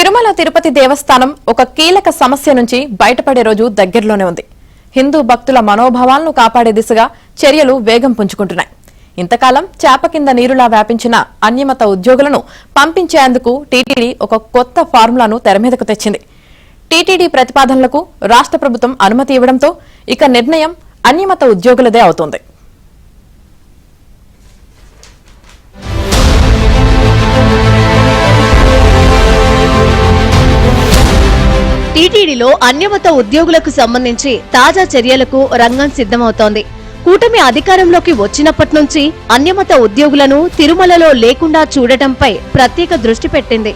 తిరుమల తిరుపతి దేవస్థానం ఒక కీలక సమస్య నుంచి బయటపడే రోజు దగ్గరలోనే ఉంది. హిందూ భక్తుల మనోభావాలను కాపాడే దిశగా చర్యలు వేగం పుంజుకుంటున్నాయి. ఇంతకాలం చేప కింద నీరులా వ్యాపించిన అన్యమత ఉద్యోగులను పంపించేందుకు టీటీడీ ఒక కొత్త ఫార్ములాను తెరమీదకు తెచ్చింది. టీటీడీ ప్రతిపాదనలకు రాష్ట్ర ప్రభుత్వం అనుమతి ఇవ్వడంతో ఇక నిర్ణయం అన్యమత ఉద్యోగులదే అవుతోంది. టీటీడీలో అన్యమత ఉద్యోగులకు సంబంధించి తాజా చర్యలకు రంగం సిద్ధమవుతోంది. కూటమి అధికారంలోకి వచ్చినప్పటి నుంచి అన్యమత ఉద్యోగులను తిరుమలలో లేకుండా చూడటంపై ప్రత్యేక దృష్టి పెట్టింది.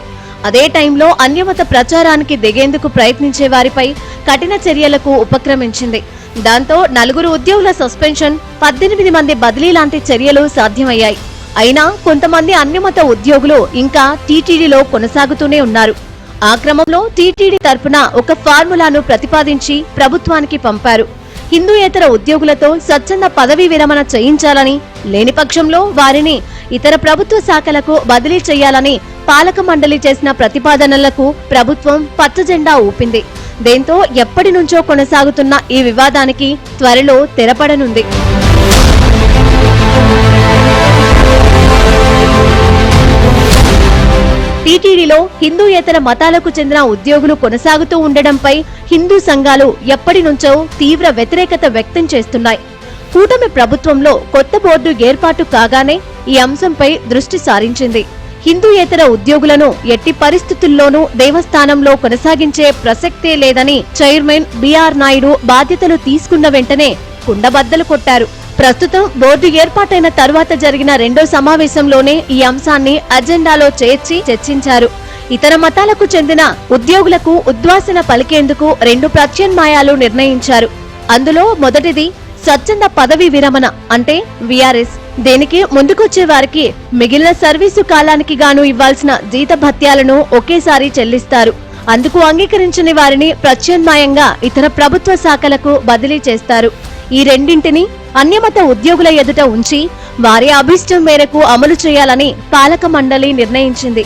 అదే టైంలో అన్యమత ప్రచారానికి దిగేందుకు ప్రయత్నించే వారిపై కఠిన చర్యలకు ఉపక్రమించింది. దాంతో నలుగురు ఉద్యోగుల సస్పెన్షన్ పద్దెనిమిది మంది బదిలీ లాంటి చర్యలు సాధ్యమయ్యాయి. అయినా కొంతమంది అన్యమత ఉద్యోగులు ఇంకా టీటీడీలో కొనసాగుతూనే ఉన్నారు. ఆ క్రమంలో టీటీడీ తరపున ఒక ఫార్ములాను ప్రతిపాదించి ప్రభుత్వానికి పంపారు. హిందూయేతర ఉద్యోగులతో స్వచ్ఛంద పదవీ విరమణ చేయించాలని లేని పక్షంలో వారిని ఇతర ప్రభుత్వ శాఖలకు బదిలీ చేయాలని పాలక మండలి చేసిన ప్రతిపాదనలకు ప్రభుత్వం పచ్చజెండా ఊపింది. దీంతో ఎప్పటి నుంచో కొనసాగుతున్న ఈ వివాదానికి త్వరలో తెరపడనుంది. టీటీడీలో హిందూయేతర మతాలకు చెందిన ఉద్యోగులు కొనసాగుతూ ఉండడంపై హిందూ సంఘాలు ఎప్పటి నుంచో తీవ్ర వ్యతిరేకత వ్యక్తం చేస్తున్నాయి. కూటమి ప్రభుత్వంలో కొత్త బోర్డు ఏర్పాటు కాగానే ఈ అంశంపై దృష్టి సారించింది. హిందూయేతర ఉద్యోగులను ఎట్టి పరిస్థితుల్లోనూ దేవస్థానంలో కొనసాగించే ప్రసక్తే లేదని చైర్మన్ బీఆర్ నాయుడు బాధ్యతలు తీసుకున్న వెంటనే కుండబద్దలు కొట్టారు. ప్రస్తుతం బోర్డు ఏర్పాటైన తరువాత జరిగిన రెండో సమావేశంలోనే ఈ అంశాన్ని అజెండాలో చేర్చి చర్చించారు. ఇతర మతాలకు చెందిన ఉద్యోగులకు ఉద్వాసన పలికేందుకు రెండు ప్రత్యామ్నాయాలు నిర్ణయించారు. అందులో మొదటిది స్వచ్ఛంద పదవి విరమణ అంటే విఆర్ఎస్ దేనికి ముందుకొచ్చే వారికి మిగిలిన సర్వీసు కాలానికి గాను ఇవ్వాల్సిన జీత భత్యాలను ఒకేసారి చెల్లిస్తారు. అందుకు అంగీకరించని వారిని ప్రత్యామ్నాయంగా ఇతర ప్రభుత్వ శాఖలకు బదిలీ చేస్తారు. ఈ రెండింటిని అన్యమత ఉద్యోగుల ఎదుట ఉంచి వారి అభిష్టం మేరకు అమలు చేయాలని పాలక మండలి నిర్ణయించింది.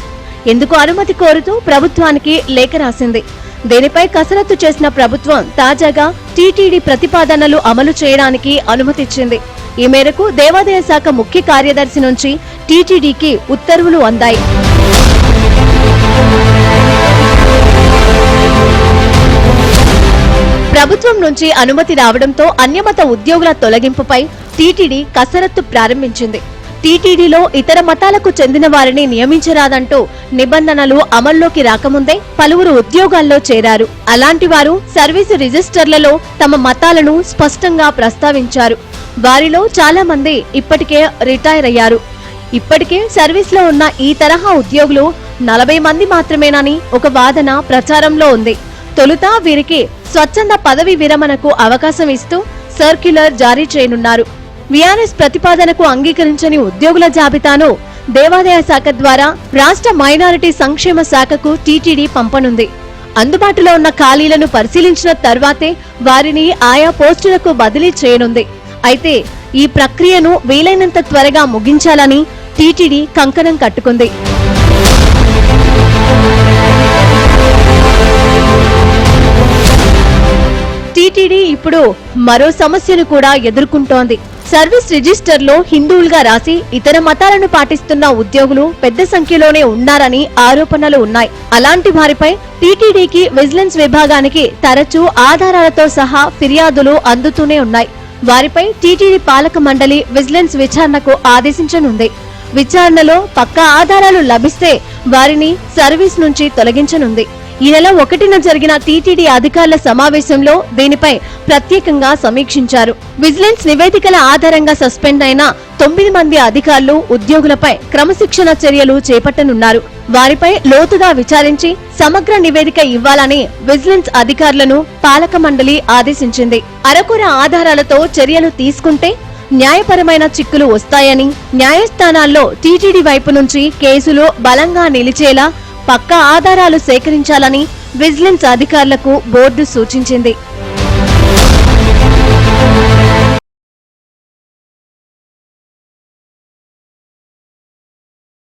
ఎందుకు అనుమతి కోరుతూ ప్రభుత్వానికి లేఖ రాసింది. దీనిపై కసరత్తు చేసిన ప్రభుత్వం తాజాగా టీటీడీ ప్రతిపాదనలు అమలు చేయడానికి అనుమతిచ్చింది. ఈ మేరకు దేవాదాయ శాఖ ముఖ్య కార్యదర్శి నుంచి టీటీడీకి ఉత్తర్వులు అందాయి. ప్రభుత్వం నుంచి అనుమతి రావడంతో అన్యమత ఉద్యోగుల తొలగింపుపై టీటీడీ కసరత్తు ప్రారంభించింది. టీటీడీలో ఇతర మతాలకు చెందిన వారిని నియమించరాదంటూ నిబంధనలు అమల్లోకి రాకముందే పలువురు ఉద్యోగాల్లో చేరారు. అలాంటి వారు సర్వీసు రిజిస్టర్లలో తమ మతాలను స్పష్టంగా ప్రస్తావించారు. వారిలో చాలా మంది ఇప్పటికే రిటైర్ అయ్యారు ఇప్పటికే సర్వీస్లో ఉన్న ఈ తరహా ఉద్యోగులు నలభై మంది మాత్రమేనని ఒక వాదన ప్రచారంలో ఉంది. తొలుత వీరికి స్వచ్ఛంద పదవి విరమణకు అవకాశం ఇస్తూ సర్క్యులర్ జారీ చేయనున్నారు. విఆర్ఎస్ ప్రతిపాదనకు అంగీకరించని ఉద్యోగుల జాబితాను దేవాదాయ శాఖ ద్వారా రాష్ట్ర మైనారిటీ సంక్షేమ శాఖకు టీటీడీ పంపనుంది. అందుబాటులో ఉన్న ఖాళీలను పరిశీలించిన తర్వాతే వారిని ఆయా పోస్టులకు బదిలీ చేయనుంది. అయితే ఈ ప్రక్రియను వీలైనంత త్వరగా ముగించాలని టీటీడీ కంకణం కట్టుకుంది. టీటీడీ ఇప్పుడు మరో సమస్యను కూడా ఎదుర్కొంటోంది. సర్వీస్ రిజిస్టర్లో హిందువులుగా రాసి ఇతర మతాలను పాటిస్తున్న ఉద్యోగులు పెద్ద సంఖ్యలోనే ఉన్నారని ఆరోపణలు ఉన్నాయి. అలాంటి వారిపై టీటీడీకి విజిలెన్స్ విభాగానికి తరచూ ఆధారాలతో సహా ఫిర్యాదులు అందుతూనే ఉన్నాయి. వారిపై టీటీడీ పాలక మండలి విజిలెన్స్ విచారణకు ఆదేశించనుంది. విచారణలో పక్కా ఆధారాలు లభిస్తే వారిని సర్వీస్ నుంచి తొలగించనుంది. ఈ నెల ఒకటిన జరిగిన టీటీడీ అధికారుల సమావేశంలో దీనిపై ప్రత్యేకంగా సమీక్షించారు. విజిలెన్స్ నివేదికల ఆధారంగా సస్పెండ్ అయిన తొమ్మిది మంది అధికారులు ఉద్యోగులపై క్రమశిక్షణ చర్యలు చేపట్టనున్నారు. వారిపై లోతుగా విచారించి సమగ్ర నివేదిక ఇవ్వాలని విజిలెన్స్ అధికారులను పాలక మండలి ఆదేశించింది. అరకొర ఆధారాలతో చర్యలు తీసుకుంటే న్యాయపరమైన చిక్కులు వస్తాయని న్యాయస్థానాల్లో టీటీడీ వైపు నుంచి కేసులు బలంగా నిలిచేలా పక్కా ఆధారాలు సేకరించాలని విజిలెన్స్ అధికారులకు బోర్డు సూచించింది.